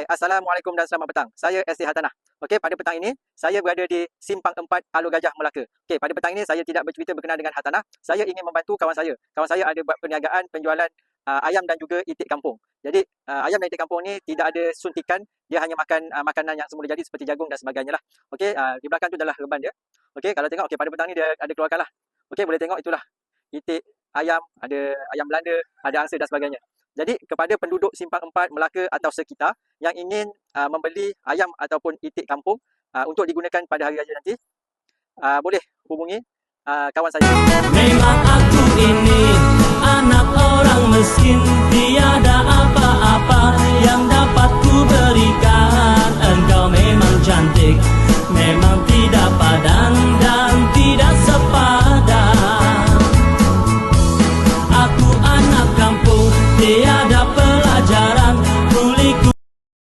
Hai, Assalamualaikum dan selamat petang. Saya SC Hartanah. Okey, pada petang ini saya berada di Simpang 4 Alur Gajah Melaka. Okey, pada petang ini saya tidak bercerita berkenaan dengan Hartanah. Saya ingin membantu kawan saya. Kawan saya ada buat perniagaan penjualan uh, ayam dan juga itik kampung. Jadi uh, ayam dan itik kampung ni tidak ada suntikan, dia hanya makan uh, makanan yang semula jadi seperti jagung dan sebagainya lah. Okey, uh, di belakang tu adalah reban dia. Okey, kalau tengok okey pada petang ni dia ada keluarkan lah. Okey, boleh tengok itulah itik ayam, ada ayam Belanda, ada angsa dan sebagainya. Jadi kepada penduduk simpang 4 Melaka atau sekitar yang ingin uh, membeli ayam ataupun itik kampung uh, untuk digunakan pada hari raya nanti, uh, boleh hubungi uh, kawan saya. Memang aku ini anak orang miskin, tiada apa-apa yang dapat ku berikan. Engkau memang cantik, memang tiada